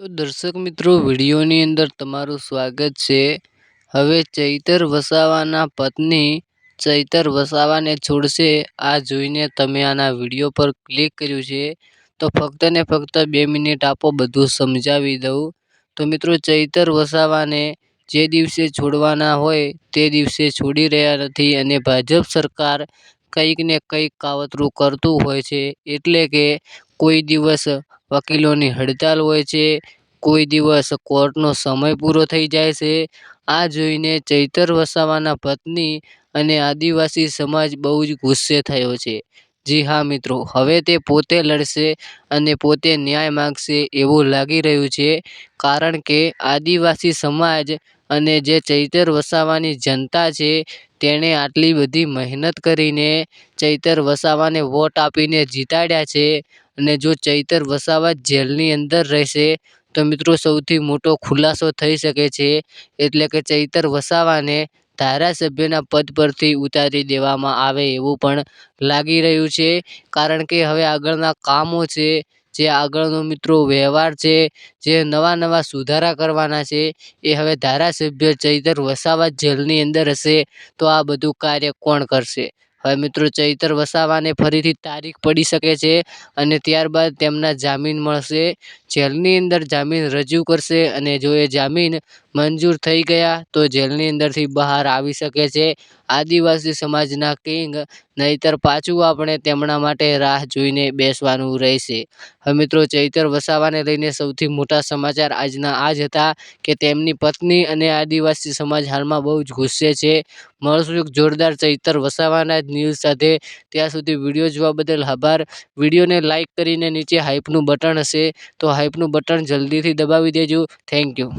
તો દર્શક મિત્રો, વિડીયોની અંદર તમારું સ્વાગત છે. હવે ચૈતર વસાવાના પત્ની ચૈતર વસાવાને છોડશે. આ જોઈને તમે આના વીડિયો પર ક્લિક કર્યું છે. તો ફક્ત ને ફક્ત બે મિનિટ આપો, બધું સમજાવી દઉં. તો મિત્રો, ચૈતર વસાવાને જે દિવસે છોડવાના હોય તે દિવસે છોડી રહ્યા નથી અને ભાજપ સરકાર કંઈક ને કંઈક કાવતરું કરતું હોય છે. એટલે કે કોઈ દિવસ વકીલોની હડતાલ હોય છે. કોઈ દિવસ કોર્ટનો સમય પૂરો થઈ જાય છે. આ જોઈને ચૈતર વસાવાના પત્ની અને આદિવાસી સમાજ બહુ જ ગુસ્સે થયો છે. જી હા, મિત્રો. હવે તે પોતે લડશે અને પોતે ન્યાય માગશે એવું લાગી રહ્યું છે. કારણ કે આદિવાસી સમાજ અને જે ચૈતર વસાવાની જનતા છે, તેણે આટલી બધી મહેનત કરીને ચૈતર વસાવાને વોટ આપીને જીતાડ્યા છે અને જો ચૈતર વસાવા જેલની અંદર રહેશે, તો મિત્રો સૌથી મોટો ખુલાસો થઈ શકે છે. એટલે કે ચૈતર વસાવાને ધારાસભ્યના પદ પરથી ઉતારી દેવામાં આવે એવું પણ લાગી રહ્યું છે. કારણ કે હવે આગળના કામો છે, જે આગળનો મિત્રો વ્યવહાર છે, જે નવા નવા સુધારા કરવાના છે, એ હવે ધારાસભ્ય ચૈતર વસાવા જેલની અંદર હશે, તો આ બધું કાર્ય કોણ કરશે? હવે મિત્રો, ચૈતર વસાવાને ફરીથી તારીખ પડી શકે છે અને ત્યારબાદ તેમના જામીન મળશે. જેલની અંદર જામીન રજૂ કરશે અને જો એ જામીન મંજૂર થઈ ગયા તો જેલની અંદરથી બહાર આવી શકે છે. આદિવાસી સમાજના કિંગ, નહીતર પાછું આપણે તેમના માટે રાહ જોઈને બેસવાનું રહેશે. હવે મિત્રો, ચૈતર વસાવાને લઈને સૌથી મોટા સમાચાર આજના આ જ હતા કે તેમની પત્ની અને આદિવાસી સમાજ હાલમાં બહુ જ ગુસ્સે છે. મળશું એક જોરદાર ચૈતર વસાવાના જ ન્યૂઝ સાથે. ત્યાં સુધી વીડિયો જોવા બદલ આભાર. વિડીયોને લાઇક કરીને નીચે હાઇપનું બટન હશે તો હાઇપનું બટન જલ્દીથી દબાવી દેજો. Thank you